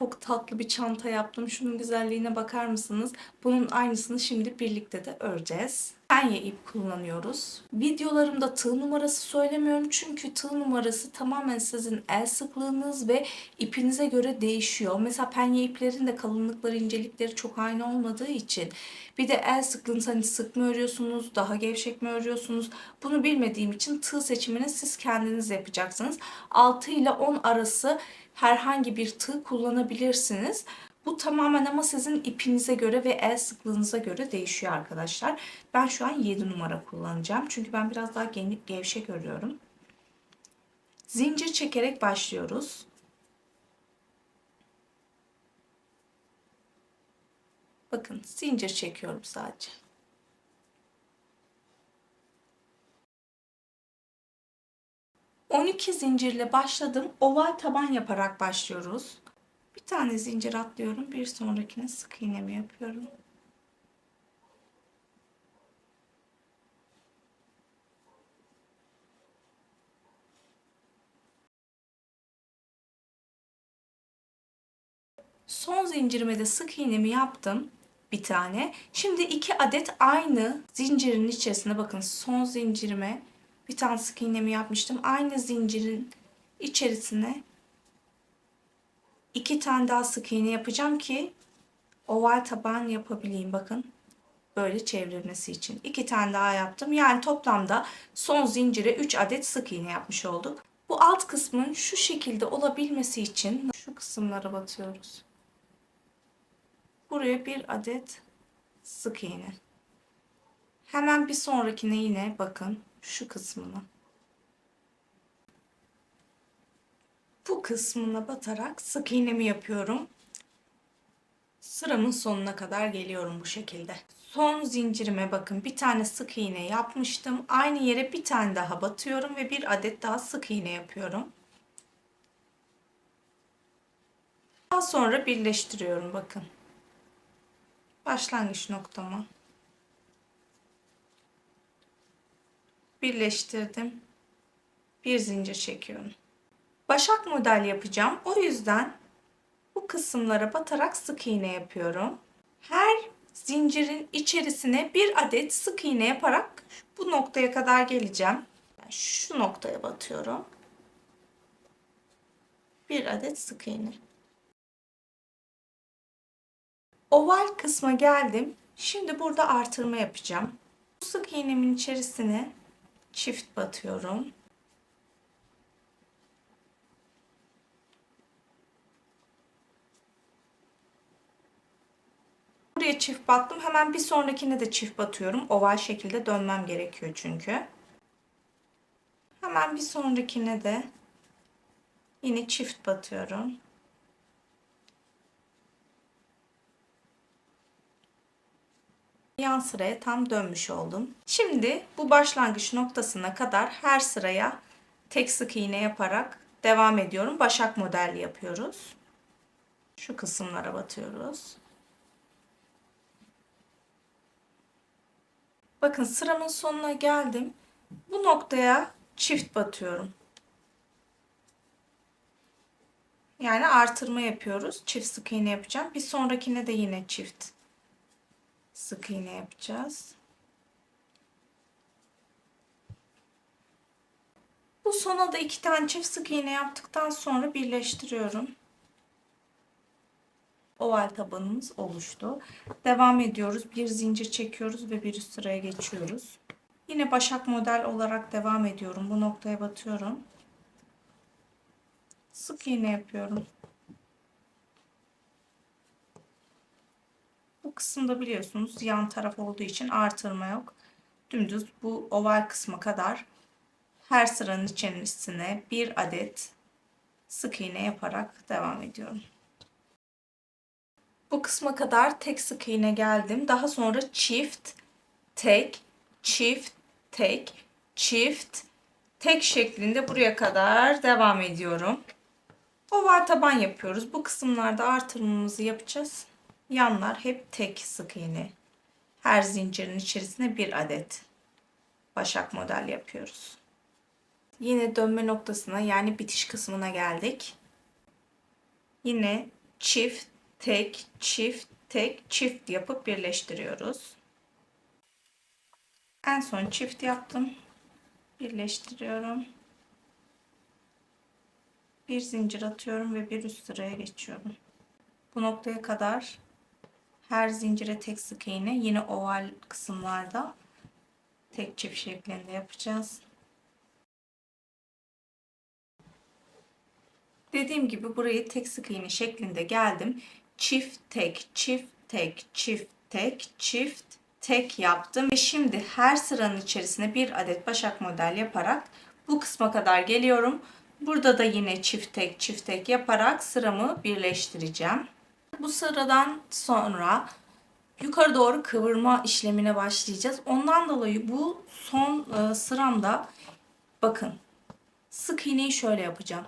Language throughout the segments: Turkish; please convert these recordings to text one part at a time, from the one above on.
Çok tatlı bir çanta yaptım. Şunun güzelliğine bakar mısınız? Bunun aynısını şimdi birlikte de öreceğiz. Penye ip kullanıyoruz. Videolarımda tığ numarası söylemiyorum çünkü tığ numarası tamamen sizin el sıklığınız ve ipinize göre değişiyor. Mesela penye iplerin de kalınlıkları, incelikleri çok aynı olmadığı için bir de el sıklığınız hani sık mı örüyorsunuz, daha gevşek mi örüyorsunuz? Bunu bilmediğim için tığ seçimini siz kendiniz yapacaksınız. 6 ile 10 arası herhangi bir tığ kullanabilirsiniz. Bu tamamen ama sizin ipinize göre ve el sıklığınıza göre değişiyor arkadaşlar. Ben şu an 7 numara kullanacağım. Çünkü ben biraz daha gevşek örüyorum. Zincir çekerek başlıyoruz. Bakın zincir çekiyorum sadece. On iki zincirle başladım. Oval taban yaparak başlıyoruz. Tane zincir atlıyorum. Bir sonrakine sık iğnemi yapıyorum. Son zincirime de sık iğnemi yaptım. Bir tane. Şimdi iki adet aynı zincirin içerisine bakın son zincirime bir tane sık iğnemi yapmıştım. Aynı zincirin içerisine iki tane daha sık iğne yapacağım ki oval taban yapabileyim. Bakın böyle çevrilmesi için. iki tane daha yaptım. Yani toplamda son zincire 3 adet sık iğne yapmış olduk. Bu alt kısmın şu şekilde olabilmesi için şu kısımlara batıyoruz. Buraya bir adet sık iğne. Hemen bir sonrakine yine bakın şu kısmına. Bu kısmına batarak sık iğnemi yapıyorum. Sıramın sonuna kadar geliyorum bu şekilde. Son zincirime bakın bir tane sık iğne yapmıştım. Aynı yere bir tane daha batıyorum ve bir adet daha sık iğne yapıyorum. Daha sonra birleştiriyorum bakın. Başlangıç noktamı birleştirdim. Bir zincir çekiyorum. Başak model yapacağım. O yüzden bu kısımlara batarak sık iğne yapıyorum. Her zincirin içerisine bir adet sık iğne yaparak bu noktaya kadar geleceğim. Yani şu noktaya batıyorum. Bir adet sık iğne. Oval kısma geldim. Şimdi burada artırma yapacağım. Bu sık iğnemin içerisine çift batıyorum. Buraya çift battım. Hemen bir sonrakine de çift batıyorum. Oval şekilde dönmem gerekiyor çünkü. Hemen bir sonrakine de yine çift batıyorum. yan sıraya tam dönmüş oldum. Şimdi bu başlangıç noktasına kadar her sıraya tek sık iğne yaparak devam ediyorum. Başak model yapıyoruz. Şu kısımlara batıyoruz. Bakın sıramın sonuna geldim. Bu noktaya çift batıyorum. Yani artırma yapıyoruz. Çift sık iğne yapacağım. Bir sonrakine de yine çift sık iğne yapacağız. Bu sona da iki tane çift sık iğne yaptıktan sonra birleştiriyorum. Oval tabanımız oluştu. Devam ediyoruz. Bir zincir çekiyoruz ve bir üst sıraya geçiyoruz. Yine başak model olarak devam ediyorum. Bu noktaya batıyorum. Sık iğne yapıyorum. Bu kısımda biliyorsunuz yan taraf olduğu için artırma yok. Dümdüz bu oval kısma kadar her sıranın içerisine bir adet sık iğne yaparak devam ediyorum. Bu kısma kadar tek sık iğne geldim. Daha sonra çift, tek, çift, tek, çift, tek şeklinde buraya kadar devam ediyorum. Oval taban yapıyoruz. Bu kısımlarda artırmamızı yapacağız. Yanlar hep tek sık iğne. Her zincirin içerisine bir adet başak model yapıyoruz. Yine dönme noktasına yani bitiş kısmına geldik. Yine çift, tek, çift, tek, çift yapıp birleştiriyoruz. En son çift yaptım. Birleştiriyorum. Bir zincir atıyorum ve bir üst sıraya geçiyorum. Bu noktaya kadar her zincire tek sık iğne yine oval kısımlarda tek çift şeklinde yapacağız. Dediğim gibi burayı tek sık iğne şeklinde geldim. Çift tek, çift tek, çift tek, çift tek yaptım ve şimdi her sıranın içerisine bir adet başak model yaparak bu kısma kadar geliyorum. Burada da yine çift tek, çift tek yaparak sıramı birleştireceğim. Bu sıradan sonra yukarı doğru kıvırma işlemine başlayacağız. Ondan dolayı bu son e, sıramda bakın sık iğneyi şöyle yapacağım.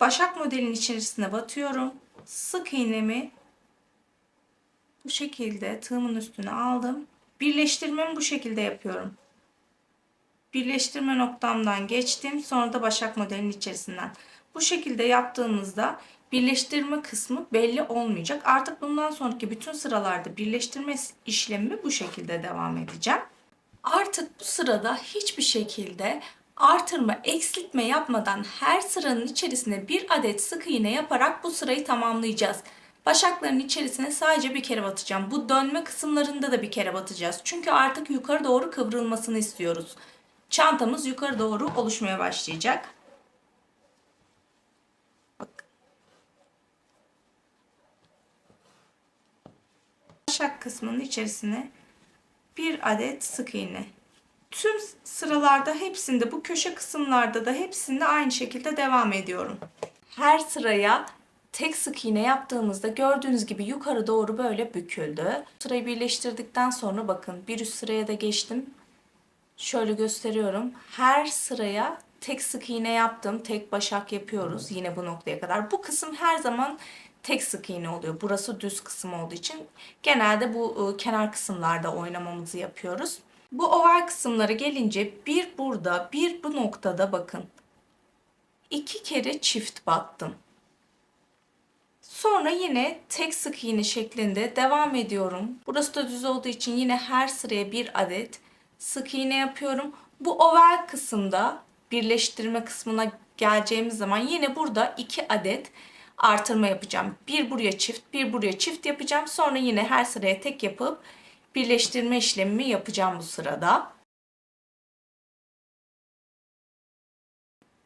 Başak modelin içerisine batıyorum. Sık iğnemi bu şekilde tığımın üstüne aldım. Birleştirmemi bu şekilde yapıyorum. Birleştirme noktamdan geçtim. Sonra da başak modelin içerisinden. Bu şekilde yaptığınızda birleştirme kısmı belli olmayacak. Artık bundan sonraki bütün sıralarda birleştirme işlemi bu şekilde devam edeceğim. Artık bu sırada hiçbir şekilde artırma, eksiltme yapmadan her sıranın içerisine bir adet sık iğne yaparak bu sırayı tamamlayacağız. Başakların içerisine sadece bir kere batacağım. Bu dönme kısımlarında da bir kere batacağız. Çünkü artık yukarı doğru kıvrılmasını istiyoruz. Çantamız yukarı doğru oluşmaya başlayacak. Bak. Başak kısmının içerisine bir adet sık iğne. Tüm sıralarda hepsinde bu köşe kısımlarda da hepsinde aynı şekilde devam ediyorum. Her sıraya tek sık iğne yaptığımızda gördüğünüz gibi yukarı doğru böyle büküldü. Sırayı birleştirdikten sonra bakın bir üst sıraya da geçtim. Şöyle gösteriyorum. Her sıraya tek sık iğne yaptım. Tek başak yapıyoruz yine bu noktaya kadar. Bu kısım her zaman tek sık iğne oluyor. Burası düz kısım olduğu için genelde bu ıı, kenar kısımlarda oynamamızı yapıyoruz. Bu oval kısımlara gelince bir burada bir bu noktada bakın. iki kere çift battım. Sonra yine tek sık iğne şeklinde devam ediyorum. Burası da düz olduğu için yine her sıraya bir adet sık iğne yapıyorum. Bu oval kısımda birleştirme kısmına geleceğimiz zaman yine burada iki adet artırma yapacağım. Bir buraya çift, bir buraya çift yapacağım. Sonra yine her sıraya tek yapıp birleştirme işlemimi yapacağım bu sırada.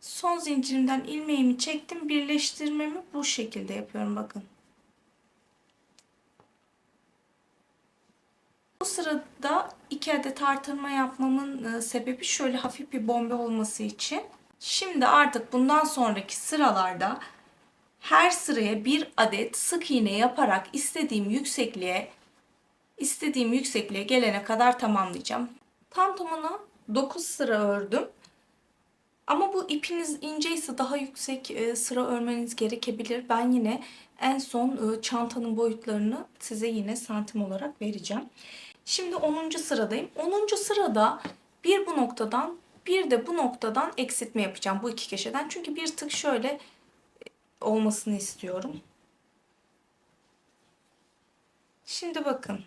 Son zincirimden ilmeğimi çektim. Birleştirmemi bu şekilde yapıyorum bakın. Bu sırada iki adet artırma yapmamın e, sebebi şöyle hafif bir bombe olması için. Şimdi artık bundan sonraki sıralarda her sıraya bir adet sık iğne yaparak istediğim yüksekliğe istediğim yüksekliğe gelene kadar tamamlayacağım. Tam tamına 9 sıra ördüm. Ama bu ipiniz inceyse daha yüksek e, sıra örmeniz gerekebilir. Ben yine en son e, çantanın boyutlarını size yine santim olarak vereceğim. Şimdi 10. sıradayım. 10. sırada bir bu noktadan bir de bu noktadan eksiltme yapacağım bu iki köşeden. Çünkü bir tık şöyle e, olmasını istiyorum. Şimdi bakın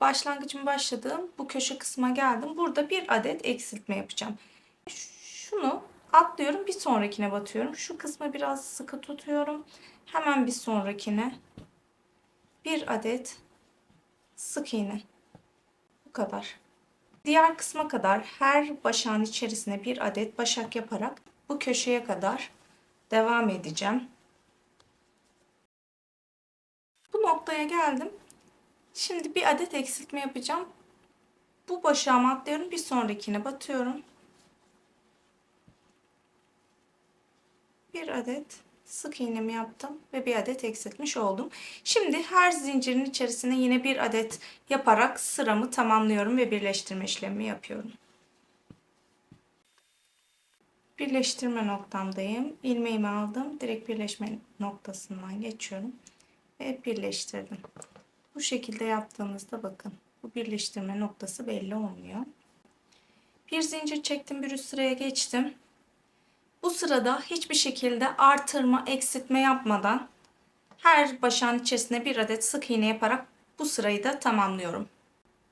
başlangıcım başladığım bu köşe kısma geldim. Burada bir adet eksiltme yapacağım. Şunu atlıyorum bir sonrakine batıyorum. Şu kısmı biraz sıkı tutuyorum. Hemen bir sonrakine bir adet sık iğne. Bu kadar. Diğer kısma kadar her başağın içerisine bir adet başak yaparak bu köşeye kadar devam edeceğim. Bu noktaya geldim. Şimdi bir adet eksiltme yapacağım. Bu başağıma atlıyorum. Bir sonrakine batıyorum. Bir adet sık iğnemi yaptım ve bir adet eksiltmiş oldum. Şimdi her zincirin içerisine yine bir adet yaparak sıramı tamamlıyorum ve birleştirme işlemi yapıyorum. Birleştirme noktamdayım. İlmeğimi aldım. Direkt birleşme noktasından geçiyorum ve birleştirdim. Bu şekilde yaptığımızda bakın bu birleştirme noktası belli olmuyor. Bir zincir çektim bir üst sıraya geçtim. Bu sırada hiçbir şekilde artırma, eksiltme yapmadan her başağın içerisine bir adet sık iğne yaparak bu sırayı da tamamlıyorum.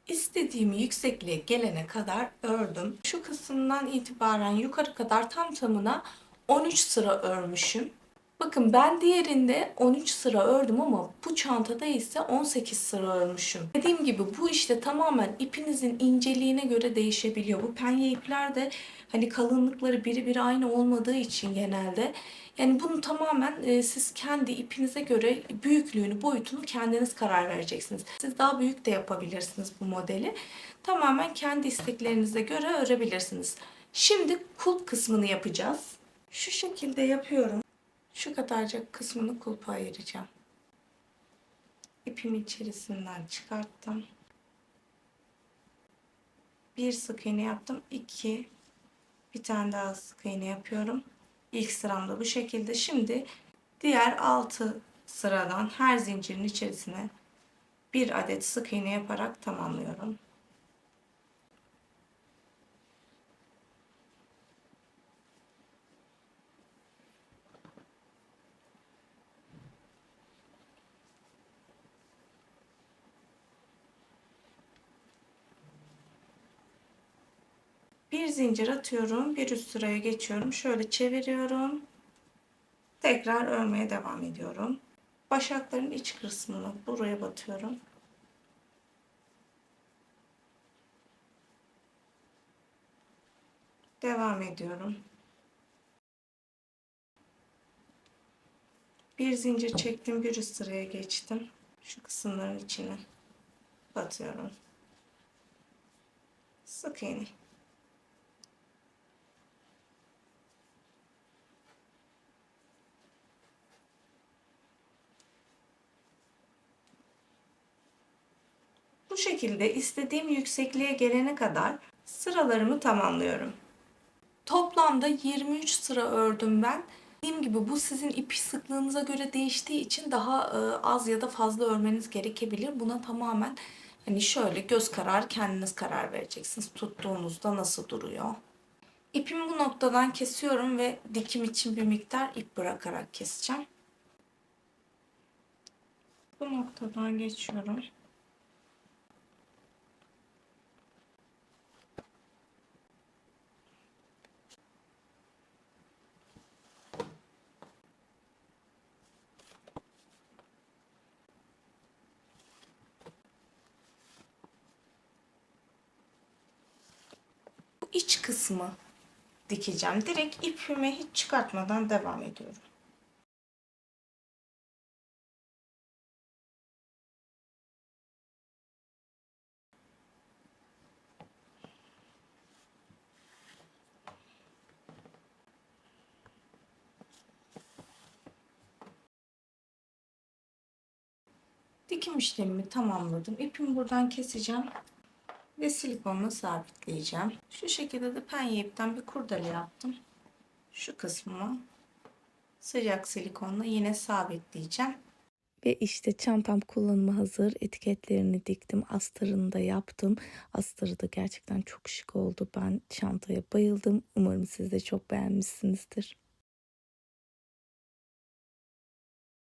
İstediğim yüksekliğe gelene kadar ördüm. Şu kısımdan itibaren yukarı kadar tam tamına 13 sıra örmüşüm. Bakın ben diğerinde 13 sıra ördüm ama bu çantada ise 18 sıra örmüşüm. Dediğim gibi bu işte tamamen ipinizin inceliğine göre değişebiliyor. Bu penye ipler de hani kalınlıkları biri biri aynı olmadığı için genelde yani bunu tamamen e, siz kendi ipinize göre büyüklüğünü, boyutunu kendiniz karar vereceksiniz. Siz daha büyük de yapabilirsiniz bu modeli. Tamamen kendi isteklerinize göre örebilirsiniz. Şimdi kulp kısmını yapacağız. Şu şekilde yapıyorum. Şu kadarcık kısmını kulpa ayıracağım. İpimi içerisinden çıkarttım. Bir sık iğne yaptım. iki bir tane daha sık iğne yapıyorum. İlk sıramda bu şekilde. Şimdi diğer 6 sıradan her zincirin içerisine bir adet sık iğne yaparak tamamlıyorum. Bir zincir atıyorum. Bir üst sıraya geçiyorum. Şöyle çeviriyorum. Tekrar örmeye devam ediyorum. Başakların iç kısmını buraya batıyorum. Devam ediyorum. Bir zincir çektim, bir üst sıraya geçtim. Şu kısımların içine batıyorum. Sık iğne. Şekilde istediğim yüksekliğe gelene kadar sıralarımı tamamlıyorum. Toplamda 23 sıra ördüm ben. Dediğim gibi bu sizin ipi sıklığınıza göre değiştiği için daha e, az ya da fazla örmeniz gerekebilir. Buna tamamen hani şöyle göz kararı kendiniz karar vereceksiniz. Tuttuğunuzda nasıl duruyor. İpimi bu noktadan kesiyorum ve dikim için bir miktar ip bırakarak keseceğim. Bu noktadan geçiyorum. Bu iç kısmı dikeceğim. Direkt ipimi hiç çıkartmadan devam ediyorum. Dikim işlemimi tamamladım. İpimi buradan keseceğim ve silikonla sabitleyeceğim. Şu şekilde de penye ipten bir kurdele yaptım. Şu kısmı sıcak silikonla yine sabitleyeceğim. Ve işte çantam kullanıma hazır. Etiketlerini diktim. Astarını da yaptım. Astarı da gerçekten çok şık oldu. Ben çantaya bayıldım. Umarım siz de çok beğenmişsinizdir.